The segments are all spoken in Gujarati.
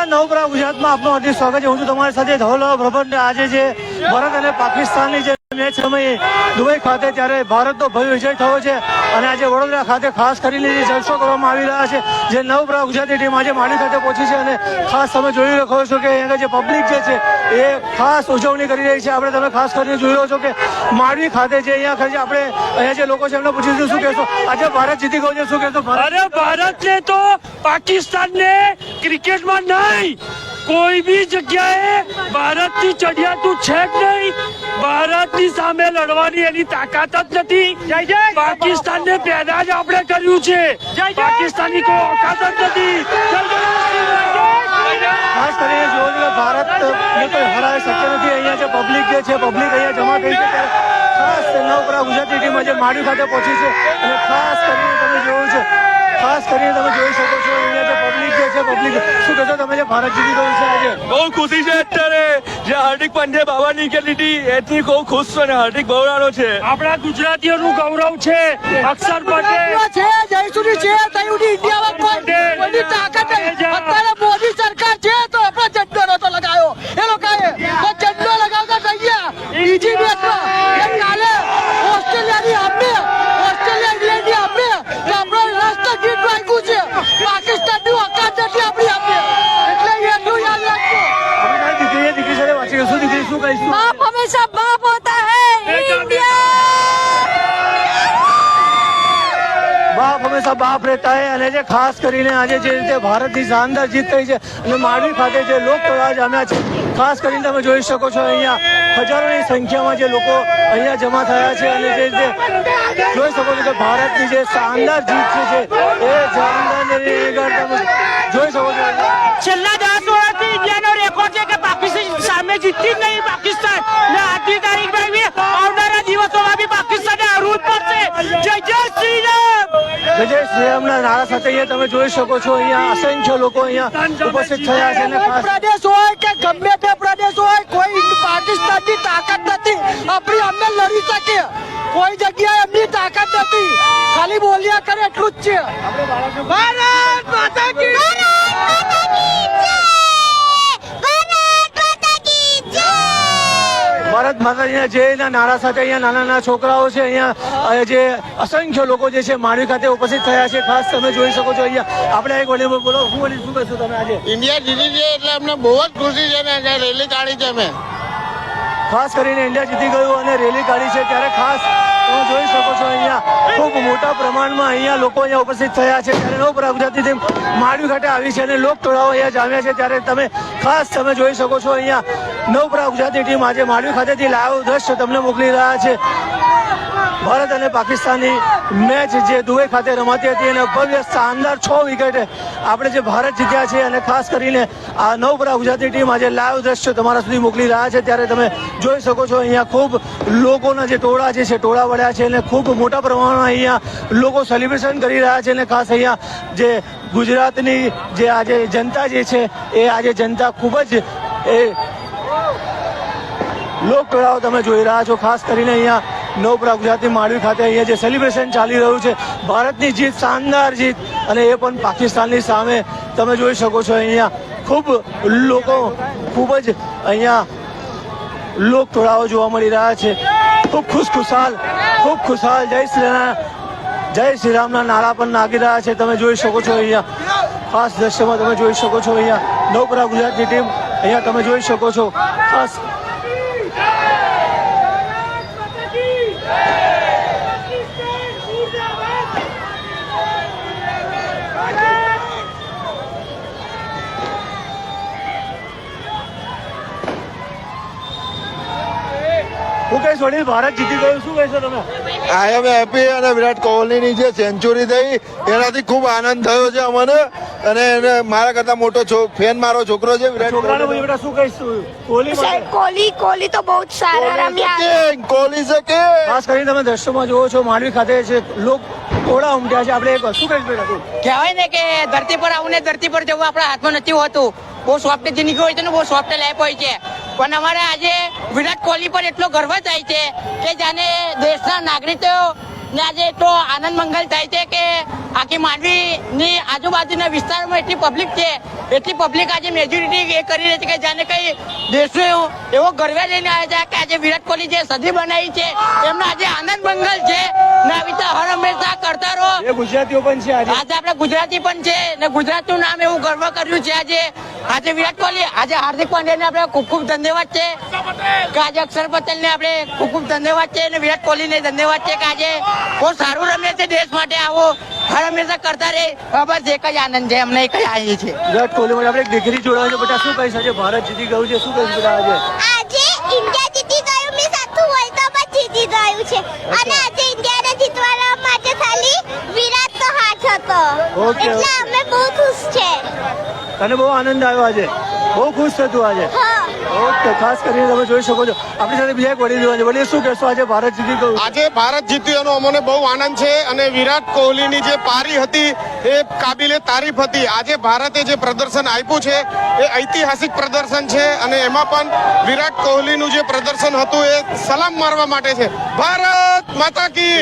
નમસ્કાર. નવપરા ગુજરાતમાં આપનું હાર્દિક સ્વાગત છે. હું છું તમારી સાથે ધવલ પ્રબંધ આજે જે ભારત અને પાકિસ્તાનની જે મેચ સમયે દુબઈ ખાતે ત્યારે ભારતનો ભવ્ય વિજય થયો છે અને આજે વડોદરા ખાતે ખાસ કરીને જે જલસો કરવામાં આવી રહ્યા છે, જે નવપરા ગુજરાતી ટીમ આજે માંડવી ખાતે પહોંચી છે અને ખાસ તમે જોઈ શકો છો કે અહીંયા જે પબ્લિક જે છે, એ ખાસ ઉજવણી કરી રહી છે. આપણે તમે ખાસ કરીને જોઈ રહ્યો છો કે માંડવી ખાતે જે અહીંયા ખરી આપણે અહીંયા જે લોકો છે, એમને પૂછી શું કહેશો? આજે ભારત જીતી ગયું છે, શું કહેશો? ભારત? ભારતને તો પાકિસ્તાનને ક્રિકેટમાં નહીં કોઈ બી જગ્યાએ ભારતની ચડિયાતું છે જ નહીં. ભારતની સામે લડવાની એની તાકાત જ નથી. પાકિસ્તાનને પેદા જ આપણે કર્યું છે. પાકિસ્તાનની કોઈ ઓકાત જ નથી. ખાસ કરીને જોવો કે ભારત ને કોઈ હરાવી શક્ય નથી. અહીંયા જે પબ્લિક જે છે પબ્લિક અહીંયા જમા થઈ છે. ખાસ નવપરા ગુજરાતી ટીમ આજે માડી ખાતે પહોંચી છે. અને ખાસ કરીને તમે જોયું છે ખાસ કરીને તમે જોઈ શકો છો અહીંયા જે પબ્લિક જે છે પબ્લિક શું કહેશો તમે જે ભારત જીતી ગયું છે આજે. બહુ ખુશી છે અત્યારે જે હાર્દિક પંડ્યા બાબાની વિકેટ લીધી એથી બહુ ખુશ છે અને હાર્દિક બહુરાનો છે. આપણા ગુજરાતીઓનું ગૌરવ છે અક્ષર પટેલ. છે જયસુરી છે તયુડી ઇન્ડિયામાં કોઈ મોદી તાકાત અત્યારે મોદી સરકાર છે. હંમેશા બાપ રહેતા હે અને જે ખાસ કરીને આજે જે રીતે ભારતની શાનદાર જીત થઈ છે અને માંડવી ખાતે જે લોક જામ્યા છે, ખાસ કરીને તમે જોઈ શકો છો અહીંયા હજારોની સંખ્યામાં જે લોકો અહીંયા જમા થયા છે અને જે રીતે જોઈ શકો છો કે ભારતની જે શાનદાર જીત છે એ તમે જોઈ શકો છો છેલ્લા દસ વર્ષથી ઇન્ડિયાનો રેકોર્ડ છે કે પાકિસ્તાન સામે જીતતી જ નહીં પાકિસ્તાન. ને આજની તારીખમાં આવનારા દિવસોમાં બી પાકિસ્તાને હરવું જ પડશે. જય જય જોઈ શકો છો, અહીંયા અસંખ્ય છે અને પ્રદેશ હોય કે ગમે તે પ્રદેશ હોય, કોઈ પાકિસ્તાનની તાકાત નથી. આપણી અમે લડી શકીએ. કોઈ જગ્યાએ એમની તાકાત નથી. ખાલી બોલ્યા કરે એટલું જ છે. ભારત ભારત જે એના નારા સાથે અહીંયા નાના નાના છોકરાઓ છે અહીંયા જે અસંખ્ય લોકો જે છે માંડવી ખાતે ઉપસ્થિત થયા છે. ખાસ તમે જોઈ શકો છો અહીંયા. આપણે એક વડીલ બોલો. હું વડીલ શું કહેશો તમે આજે? ઇન્ડિયા જીતી છે એટલે અમને બહુ જ ખુશી છે ને અહીંયા રેલી કાઢી છે અમે. ખાસ કરીને ઇન્ડિયા જીતી ગયું અને રેલી કાઢી છે. ત્યારે ખાસ તમે જોઈ શકો છો અહીંયા ખૂબ મોટા પ્રમાણમાં અહીંયા લોકો અહીંયા ઉપસ્થિત થયા છે. ત્યારે નવપરા ગુજરાતી ટીમ માંડવી ખાતે આવી છે અને લોક ટોળાઓ અહીંયા જામ્યા છે. ત્યારે તમે ખાસ તમે જોઈ શકો છો અહીંયા નવપરા ગુજરાતની ટીમ આજે માંડવી ખાતેથી લાઈવ દ્રશ્ય તમને મોકલી રહ્યા છે. ભારત અને પાકિસ્તાનની મેચ જે દુબઈ ખાતે રમાતી હતી અને ભવ્ય શાનદાર છ વિકેટે આપણે જે ભારત જીત્યા છે અને ખાસ કરીને આ નવપરા ગુજરાતી ટીમ આજે લાઈવ દ્રશ્ય તમારા સુધી મોકલી રહ્યા છે. ત્યારે તમે જોઈ શકો છો અહીંયા ખૂબ લોકોના જે ટોળા જે છે, ટોળા વળ્યા છે અને ખૂબ મોટા પ્રમાણમાં અહીંયા લોકો સેલિબ્રેશન કરી રહ્યા છે અને ખાસ અહીંયા જે ગુજરાતની જે આજે જનતા જે છે, એ આજે જનતા ખૂબ જ એ લોક ટોળાઓ તમે જોઈ રહ્યા છો, ખાસ કરીને અહીંયા નવપુરા ગુજરાતી માંડવી ખાતે અહીંયા જે સેલિબ્રેશન ચાલી રહ્યું છે, ભારતની જીત, શાનદાર જીત. અને એ પણ પાકિસ્તાનની સામે તમે જોઈ શકો છો અહીંયા ખૂબ લોકો ખૂબ જ અહીંયા લોક ટોળાઓ જોવા મળી રહ્યા છે. ખૂબ ખુશ ખુશાલ ખૂબ ખુશાલ. જય શ્રી રામ, જય શ્રી રામના નારા પણ નાગી રહ્યા છે. તમે જોઈ શકો છો અહીંયા ખાસ દ્રશ્યમાં તમે જોઈ શકો છો અહીંયા નવપુરા ગુજરાતની ટીમ, અહીંયા તમે જોઈ શકો છો ખાસ હું છોડીને ભારત જીતી ગયું? શું કહેશો તમે? આઈ એમ હેપી અને વિરાટ કોહલીની જે સેન્ચુરી થઈ એનાથી ખૂબ આનંદ થયો છે અમને. અને એને મારા કરતા મોટો ફેન મારો છોકરો છે વિરાટ છોકરાને બેટા શું કહીશ કોહલી સાહેબ કોહલી કોહલી તો બહુ જ સારા રમ્યા. કોહલી છે કે ખાસ કરીને તમે દ્રશ્યમાં જોવો છો માંડવી ખાતે છે લોક ટોળા ઉમટ્યા છે. આપણે એક શું કહીશ બેટા કહેવાય ને કે ધરતી પર આવું ને ધરતી પર જવું આપણા હાથમાં નથી હોતું. બહુ સોફ્ટ જિંદગી હોય છે ને બહુ સોફ્ટ લાઈફ હોય છે. પણ અમારે આજે વિરાટ કોહલી પર એટલો ગર્વ થાય છે કે જાણે દેશના નાગરિકો ને આજે એટલો આનંદ મંગલ થાય છે કે આખી માંડવી ની આજુબાજુના વિસ્તારમાં એટલી પબ્લિક છે એટલી પબ્લિક આજે મેજોરિટી એ કરી રહી છે કે જાણે કઈ દેશો એવો- ગરવે લઈને આવ્યા છે કે આજે વિરાટ કોહલી જે સદી બનાવી છે એમનો આજે આનંદ મંગલ છે. નાવિતા હર હંમેશા કરતા રહો. ગુજરાતીઓ પણ છે આજે. આજે આપણે ગુજરાતી પણ છે ને ગુજરાતનું નામ એવું ગર્વ કર્યું છે આજે. આજે વિરાટ કોહલી આજે હાર્દિક પંડ્યાને આપણે ખૂબ ખૂબ ધન્યવાદ છે. કે આજે અક્ષર પટેલને આપણે ખૂબ ખૂબ ધન્યવાદ છે અને વિરાટ કોહલીને ધન્યવાદ છે કે આજે બહુ સારું રમે છે દેશ માટે આવો. હર હંમેશા કરતા રે બસ એક જ આનંદ છે અમને એક જ આનંદ છે. વિરાટ કોહલી માટે આપણે એક દીકરી જોડાવી છે બેટા શું કહીશ આજે? ભારત જીતી ગયું છે શું કહીશ બેટા આજે? આજે ઇન્ડિયા જીતી ગયું મે આખું હોય તો જ જીતી ગયું છે. અને આજે ઇન્ડિયાને જીતવાના માટે ખાલી વિરાટ તો હાથ હતો. એટલે અમે બહુ ખુશ છે. તને બહુ આનંદ આવ્યો આજે? બહુ ખુશ થતું આજે? હા. ઓકે ખાસ કરીને તમે જોઈ શકો છો. આપણી સાથે બીજા એક વડીલ જોવા છે. વડીલ શું કહેશો? આજે ભારત જીતી ગયું આજે ભારત જીત્યું અમને બહુ આનંદ છે અને વિરાટ કોહલીની જે પારી હતી એ કાબિલે તારીફ હતી. આજે ભારતે જે પ્રદર્શન આપ્યું છે એ ઐતિહાસિક પ્રદર્શન છે અને એમાં પણ વિરાટ કોહલીનું જે પ્રદર્શન હતું એ સલામ મારવા માટે છે. ભારત માતા કી!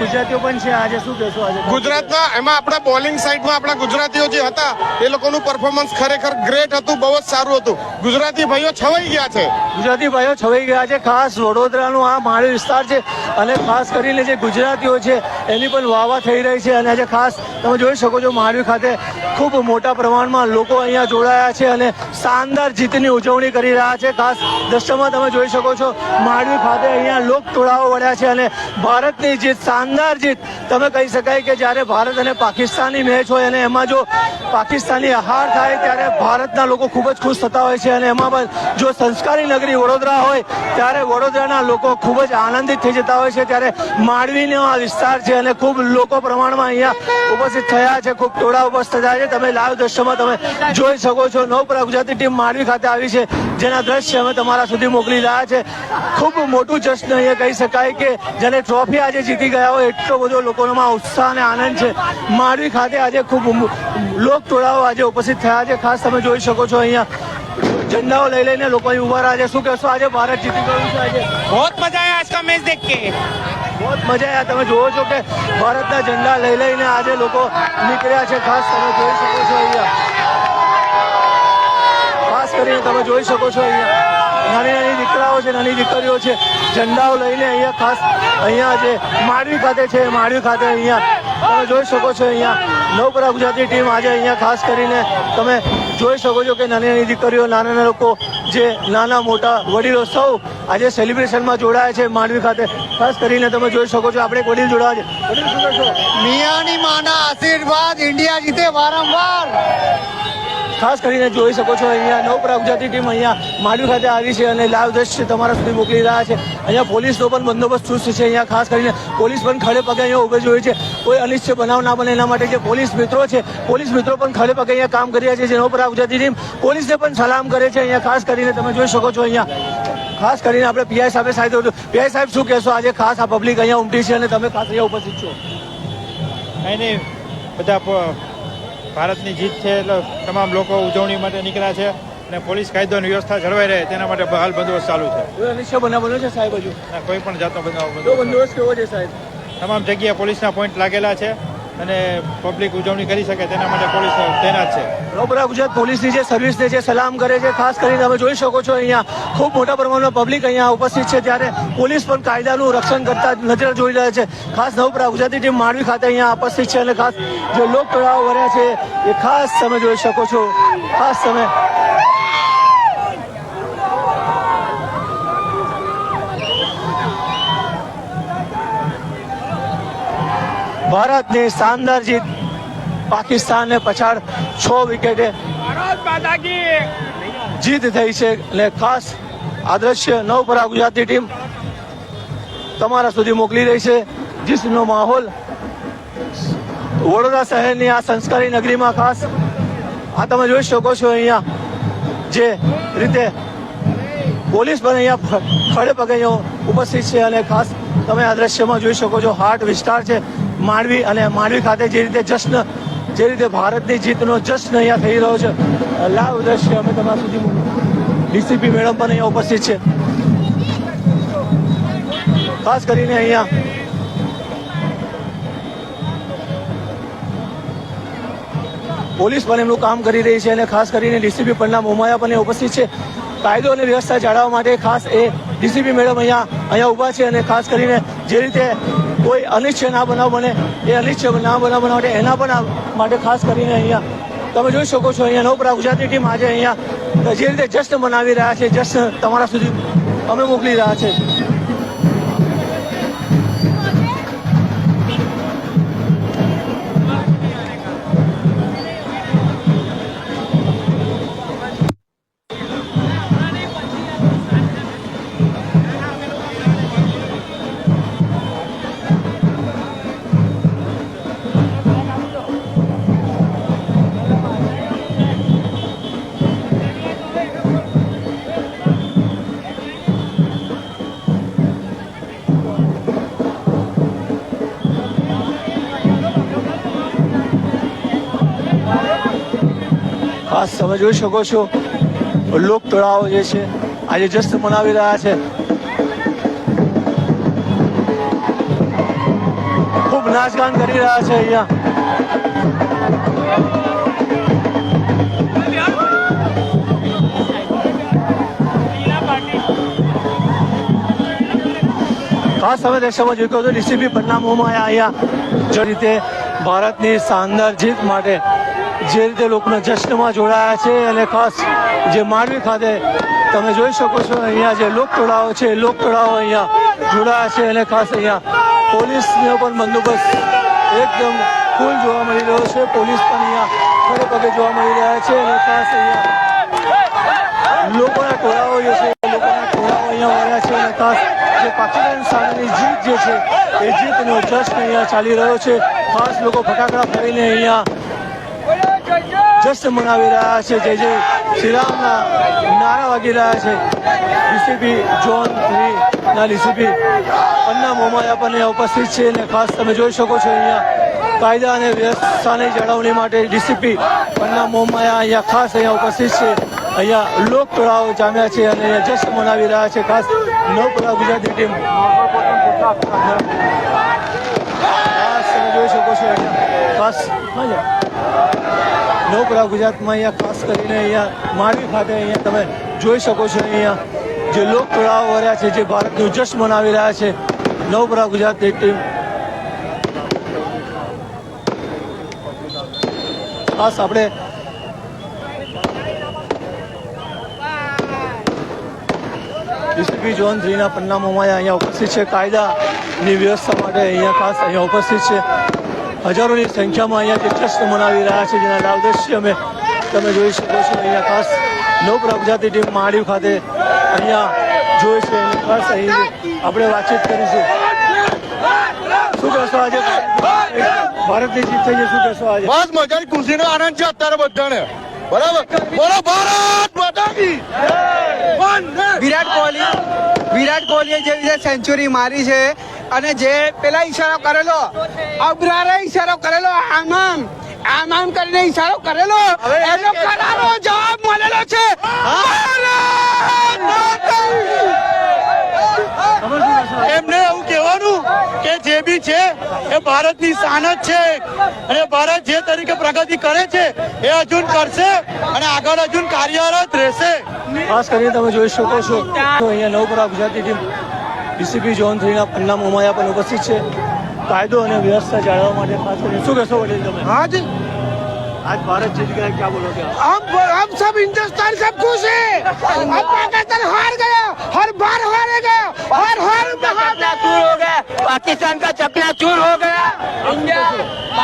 ગુજરાતીઓ પણ છે. આજે શું કહેશો? આજે ગુજરાતના એમાં આપણા બોલિંગ સાઈડમાં આપણા ગુજરાતીઓ જે હતા એ લોકોનું પરફોર્મન્સ ખરેખર ગ્રેટ હતું બહુ જ સારું હતું. ગુજરાતી ભાઈઓ છવાઈ ગયા છે. ગુજરાતી ભાઈઓ, છવાઈ ગયા છે. ખાસ વડોદરાનું આ માળી વિસ્તાર છે અને ખાસ કરીને જે ગુજરાતીઓ છે, એની પણ વાવા થઈ રહી છે. અને આજે ખાસ તમે જોઈ શકો છો, માળવી ખાતે ખૂબ મોટા પ્રમાણમાં લોકો અહીંયા જોડાયા છે અને શાનદાર જીતની ઉજવણી કરી રહ્યા છે. ખાસ દ્રશ્યમાં તમે જોઈ શકો છો, માળવી ખાતે અહીંયા લોક ટોળાઓ વળ્યા છે અને ભારતની જીત, શાનદાર જીત. તમે કહી શકાય કે જ્યારે ભારત અને પાકિસ્તાનની મેચ હોય અને એમાં જો પાકિસ્તાની હાર થાય, ત્યારે ભારતના લોકો ખૂબ જ ખુશ થતા હોય છે અને એમાં પણ જો સંસ્કારી નગરી વડોદરા હોય, ત્યારે વડોદરાના લોકો ખૂબ જ આનંદિત થઈ જતા હોય છે. ત્યારે માંડવીનો આ વિસ્તાર છે અને ખૂબ લોકો પ્રમાણમાં અહીંયા ઉપસ્થિત થયા છે. ખૂબ ટોળા ઉપસ્થિત થયા છે. તમે લાઈવ દ્રશ્યમાં તમે જોઈ શકો છો. નવપરા ગુજરાતી ટીમ માંડવી ખાતે આવી છે. જેના દ્રશ્ય અમે તમારા સુધી મોકલી રહ્યા છે. ખૂબ મોટું જશ્ન અહીંયા કહી શકાય કે જેને ટ્રોફી આજે જીતી ગયા હોય, એટલો બધો લોકોમાં ઉત્સાહ અને આનંદ છે. માંડવી ખાતે આજે ખૂબ લોક ટોળાઓ આજે ઉપસ્થિત થયા છે. ખાસ તમે જોઈ શકો છો અહીંયા ઝંડાઓ લઈ લઈને લોકો અહીં ઉભા રહ્યા છે શું કહેશો આજે ભારત જીતી ગયું છે આજે बहुत मजा आया आज का मैच देख के બહુ જ મજા આવ્યા તમે જુઓ છો કે ભારતના ઝંડા લઈ લઈને આજે લોકો નીકળ્યા છે ખાસ તમે જોઈ શકો છો અહીંયા ખાસ કરીને તમે જોઈ શકો છો અહીંયા નાની નાની દીકરાઓ છે નાની દીકરીઓ છે ઝંડાઓ લઈને અહીંયા ખાસ અહીંયા જે માળવી ખાતે છે માળવી ખાતે અહીંયા તમે જોઈ શકો છો અહીંયા નવપરા ગુજરાતી ટીમ આજે અહીંયા ખાસ કરીને તમે જોઈ શકો છો કે નાની નાની દીકરીઓ નાના નાના લોકો, જે નાના મોટા વડીલો સૌ આજે સેલિબ્રેશનમાં જોડાયા છે માંડવી ખાતે. ખાસ કરીને તમે જોઈ શકો છો, આપણે વડીલ જોડાયા છે. મિયાની માના આશીર્વાદ, ઇન્ડિયા જીતે વારંવાર. ખાસ કરીને જોઈ શકો છો, અહીંયા નવપરા ગુજરાતી ટીમ અહીંયા માંડવી ખાતે આવી છે અને લાઈવ દ્રશ્ય તમારા સુધી મોકલી રહ્યા છે. અહીંયા પોલીસનો પણ બંદોબસ્ત ચુસ્ત છે, અહીંયા ખાસ કરીને પોલીસ પણ ખડે પગે અહીંયા ઉભે જોઈ છે. કોઈ અનિશ્ચય બનાવ ના બને એના માટે જે પોલીસ મિત્રો છે, પોલીસ મિત્રો પણ ખડે પગે અહીંયા કામ કરી રહ્યા છે, જે નવપરા ગુજરાતી ટીમ પોલીસને પણ સલામ કરે છે. અહીંયા ખાસ કરીને તમે જોઈ શકો છો અહીંયા, ખાસ કરીને આપણે પીઆઈ સાહેબ સાહેબ પીઆઈ સાહેબ શું કહેશો? આજે ખાસ આ પબ્લિક અહીંયા ઉમટી છે અને તમે ખાસ અહીંયા ઉપસ્થિત છો. નહીં બધા ભારતની જીત છે એટલે તમામ લોકો ઉજવણી માટે નીકળ્યા છે અને પોલીસ કાયદો અને વ્યવસ્થા જળવાઈ રહે તેના માટે હાલ બંદોબસ્ત ચાલુ છે. કોઈ અનિશ્ચિત છે સાહેબ હજુ? કોઈ પણ જાતનો બંદોબસ્ત કેવો છે સાહેબ? તમામ જગ્યાએ પોલીસના પોઈન્ટ લાગેલા છે. અને પબ્લિક ઉજવણી કરી શકે તેના માટે પોલીસ તૈનાત છે. નવપરા ગુજરાત પોલીસની જે સર્વિસને જે સલામ કરે છે, ખાસ કરીને તમે જોઈ શકો છો અહીંયા ખૂબ મોટા પ્રમાણમાં પબ્લિક અહીંયા ઉપસ્થિત છે ત્યારે પોલીસ પણ કાયદાનું રક્ષણ કરતા નજર જોઈ રહ્યા છે. ખાસ નવપરા ગુજરાતી ટીમ માંડવી ખાતે અહીંયા ઉપસ્થિત છે અને ખાસ જે લોક કળાઓ વર્યા છે, એ ખાસ તમે જોઈ શકો છો. ખાસ તમે ભારતની શાનદાર જીત પાકિસ્તાનને પછાડ છ વિકેટે જીત થઈ છે અને ખાસ આ દ્રશ્ય નવપરા ગુજરાતી ટીમ તમારા સુધી મોકલી રહી છે. જીતનો માહોલ વડોદરા શહેરની આ સંસ્કારી નગરીમાં ખાસ આ તમે જોઈ શકો છો અહીંયા જે રીતે પોલીસ પણ અહીંયા ખડે પગે ઉપસ્થિત છે અને ખાસ તમે આ દ્રશ્યમાં જોઈ શકો છો. હાટ વિસ્તાર છે. માંડવી અને માંડવી ખાતે જે રીતે જશ્ન, જે રીતે ભારતની જીતનો જશ્ન અહીંયા થઈ રહ્યો છે. લાઈવ દ્રશ્ય, અમે તમારા સુધી ડીસીપી મેડમ પણ અહીંયા ઉપસ્થિત છે. ખાસ કરીને અહીંયા. પોલીસ પણ એમનું કામ કરી રહી છે અને ખાસ કરીને ડીસીપી પરના મોમાયા પણ ઉપસ્થિત છે. કાયદો અને વ્યવસ્થા જાળવવા માટે ખાસ એ ડીસીપી મેડમ અહીંયા અહીંયા ઊભા છે અને ખાસ કરીને જે રીતે કોઈ અનિચ્છ ના બનાવ બને, એ અનિચ્છ ના બનાવ બનવા માટે એના પણ માટે ખાસ કરીને અહીંયા તમે જોઈ શકો છો, અહીંયા નવપરા ગુજરાતી ટીમ આજે અહીંયા જે રીતે જશ્ન મનાવી રહ્યા છે, જશ્ન તમારા સુધી અમે મોકલી રહ્યા છે. તમે જોઈ શકો છો લોક તળાવ જે છે, આજે જસ્ટ મનાવી રહ્યા છે. ખૂબ નાચગાન કરી રહ્યા છે અહીંયા. ખાસ તમે દ્રશ્યમાં જોયું કે ડીસીપી પરિણામોમાં અહીંયા. જે રીતે ભારતની શાનદાર જીત માટે જે રીતે લોકોના જશ્નમાં જોડાયા છે અને ખાસ જે માંડવી ખાતે તમે જોઈ શકો છો, અહીંયા જે લોક ટોળાઓ છે લોક ટોળાઓ અહીંયા જોડાયા છે અને ખાસ અહીંયા પોલીસનો પણ બંદોબસ્ત એકદમ ફૂલ જોવા મળી રહ્યો છે. પોલીસ પણ અહીંયા ખરે પગે જોવા મળી રહ્યા છે અને ખાસ અહીંયા લોકોના ટોળાઓ છે, લોકોના ટોળાઓ અહીંયા મળ્યા છે અને ખાસ જે પાકિસ્તાન સામેની જીત જે છે, એ જીતનો જશ્ન અહીંયા ચાલી રહ્યો છે. ખાસ લોકો ફટાકડા ફરીને અહીંયા જશ્ન મનાવી રહ્યા છે જય જય. શ્રીરામના નારા વાગી રહ્યા છે. ડીસીપી જોન થ્રી ના ડીસીપી પન્ના મોમાયા પણ ઉપસ્થિત છે અને ખાસ તમે જોઈ શકો છો અહીંયા કાયદા અને વ્યવસ્થાની જાળવણી માટે ડીસીપી પન્ના મોમાયા અહીંયા ખાસ અહીંયા ઉપસ્થિત છે. અહીંયા લોક ટોળાઓ જામ્યા છે અને અહીંયા જશ્ન મનાવી રહ્યા છે. ખાસ નવપરા ગુજરાતી ટીમ. ખાસ તમે જોઈ શકો છો ખાસ હા જી. નવપરા ગુજરાતમાં અહીંયા ખાસ કરીને અહીંયા માંડવી ખાતે અહીંયા તમે જોઈ શકો છો અહીંયા જે લોક ટોળાઓ વર્યા છે, જે ભારતનું જશ્ન મનાવી રહ્યા છે. નવપરા ગુજરાતની ટીમ ખાસ આપણે ડીસીપી ઝોન થ્રીના પન્નામોમાં અહીંયા ઉપસ્થિત છે. કાયદાની વ્યવસ્થા માટે અહીંયા ખાસ અહીંયા ઉપસ્થિત છે. હજારોની સંખ્યામાં અહીંયા જે જશ્ન મનાવી રહ્યા છે જેના દ્રશ્ય અમે તમે જોઈ શકો છો. અહીંયા ખાસ નવ પ્રજાતિ ટીમ મહાડીવ ખાતે અહીંયા જોઈ છે. અને ખાસ અહીં આપણે વાતચીત કરીશું. શું કહેશો આજે? ભારતની જીત થઈ છે. શું કહેશો આજે? બસ મજાની ખુશીનો આનંદ છે અત્યારે બધાને. બરાબર? બોલો ભારત માતા વિરાટ કોહલી વિરાટ કોહલીએ જે રીતે સેન્ચુરી મારી છે અને જે પેલા ઈશારો કરેલો અબરારે ઈશારો કરેલો આમામ આમ આમ આમ કરીને ઈશારો કરેલો એનો કરારો જવાબ મળેલો છે! એમને એવું કહેવાનું કે જે બી છે એ ભારતની શાન જ છે. અને ભારત જે તરીકે પ્રગતિ કરે છે એ હજુ કરશે અને આગળ હજુ કાર્યરત રહેશે. ખાસ કરીને તમે જોઈ શકો છો. અહીંયા Navpura Gujarati team DCP zone થ્રીના પન્ના મોમાયા પણ ઉપસ્થિત છે કાયદો અને વ્યવસ્થા જાળવવા માટે ખાસ કરીને શું કહેશો વડીલ તમે आज આજ ભારત જીત ગયા ક્યાં બોલો કે हम हम सब हिंदुस्तान सब खुश है अब पाकिस्तान हार गया हर बार हारेगा हर हर चकनाचूर हो गया पाकिस्तान का चकनाचूर हो गया इंडिया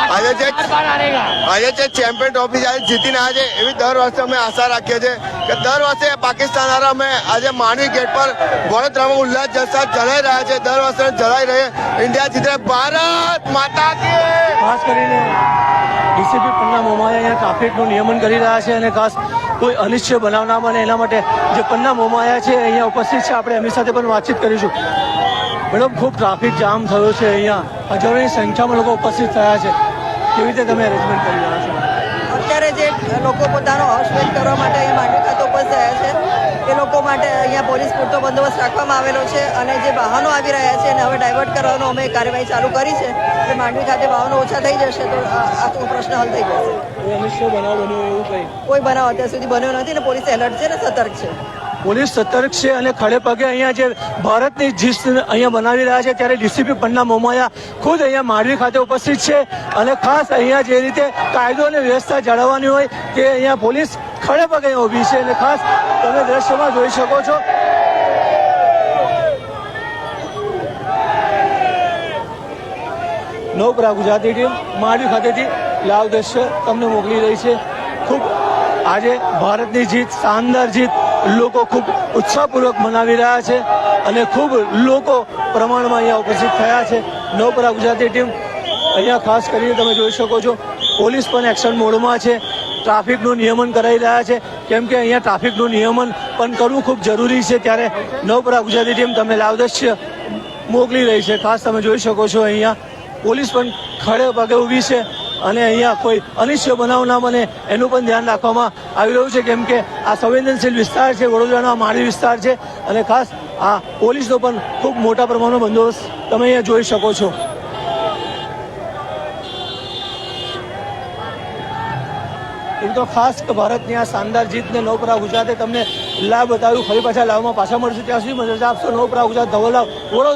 આજે જે बार बार हारेगा આજે જે ચેમ્પિયન ટ્રોફી આજે જીતીને આજે એવી દર વર્ષે અમે આશા રાખીએ છીએ કે દર વર્ષે પાકિસ્તાન હારે અમે આજે માંડવી ગેટ પર વડોદરામાં ઉલ્લાસ જલસા જલાઈ રહ્યા છે. દર વર્ષે જલાઈ રહે. ઇન્ડિયા જીતે ભારત માતા ખાસ કરીને ડીસીપી પન્ના મોમાયા અહીંયા ટ્રાફિકનું નિયમન કરી રહ્યા છે અને ખાસ કોઈ અનિશ્ચય બનાવ ના બને એના માટે જે પન્ના મોમાયા છે, અહીંયા ઉપસ્થિત છે. આપણે એમની સાથે પણ વાતચીત કરીશું. મેડમ, ખૂબ ટ્રાફિક જામ થયો છે અહીંયા. હજારોની સંખ્યામાં લોકો ઉપસ્થિત થયા છે. કેવી રીતે તમે અરેન્જમેન્ટ કરી રહ્યા છો? અત્યારે જે લોકો પોતાનો હર્ષ વ્યક્ત કરવા માટે અહીંયા માંડવી ખાતે ઉપસ્થિત થયા છે એ લોકો માટે અહીંયા પોલીસ પૂરતો બંદોબસ્ત રાખવામાં આવેલો છે અને જે વાહનો આવી રહ્યા છે એને હવે ડાયવર્ટ કરવાનો અમે કાર્યવાહી ચાલુ કરી છે. એટલે માંડવી ખાતે વાહનો ઓછા થઈ જશે તો આ આ પ્રશ્ન હલ થઈ જશે. કોઈ? બનાવ અત્યાર સુધી બન્યો નથી ને પોલીસ એલર્ટ છે ને સતર્ક છે. પોલીસ સતર્ક છે અને ખડે પગે અહીંયા જે ભારતની જીત અહીંયા બનાવી રહ્યા છે ત્યારે ડીસીપી પન્ના મોમાયા ખુદ અહીંયા માંડવી ખાતે ઉપસ્થિત છે અને ખાસ અહીંયા જે રીતે કાયદો અને વ્યવસ્થા જાળવવાની હોય તે અહીંયા પોલીસ ખડે પગે ઊભી છે અને ખાસ તમે દ્રશ્યમાં જોઈ શકો છો. નવપરા ગુજરાતી ટીમ માંડવી ખાતેથી લાવ દ્રશ્ય તમને મોકલી રહી છે. ખૂબ આજે ભારતની જીત, શાનદાર જીત લોકો ખૂબ ઉત્સાહપૂર્વક મનાવી રહ્યા છે અને ખૂબ લોકો પ્રમાણમાં અહીંયા ઉપસ્થિત થયા છે. નવપરા ગુજરાતી ટીમ અહીંયા ખાસ કરીને તમે જોઈ શકો છો, પોલીસ પણ એક્શન મોડમાં છે. ટ્રાફિકનું નિયમન કરાવી રહ્યા છે. કેમ કે અહીંયા ટ્રાફિકનું નિયમન પણ કરવું ખૂબ જરૂરી છે. ત્યારે નવપરા ગુજરાતી ટીમ તમે લાવદશ્ય મોકલી રહી છે. ખાસ તમે જોઈ શકો છો અહીંયા પોલીસ પણ ખડે પગે ઊભી છે. અને અહીંયા કોઈ અનિશ્ચય બનાવ ના બને એનું પણ ધ્યાન રાખવામાં આવી રહ્યું છે, કેમ કે આ સંવેદનશીલ વિસ્તાર છે, વડોદરાનો માળી વિસ્તાર છે અને ખાસ આ પોલીસનો પણ ખૂબ મોટા પ્રમાણનો બંદોબસ્ત તમે અહીંયા જોઈ શકો છો. એમ તો ખાસ ભારતની આ શાનદાર જીતને નવપરા ગુજરાતે તમને લાભ બતાવ્યું, ફરી પાછા લાભમાં પાછા મળશે. ત્યાં સુધી મજા આપશો. નવપરા ગુજરાત ધવલાવ વડોદરા.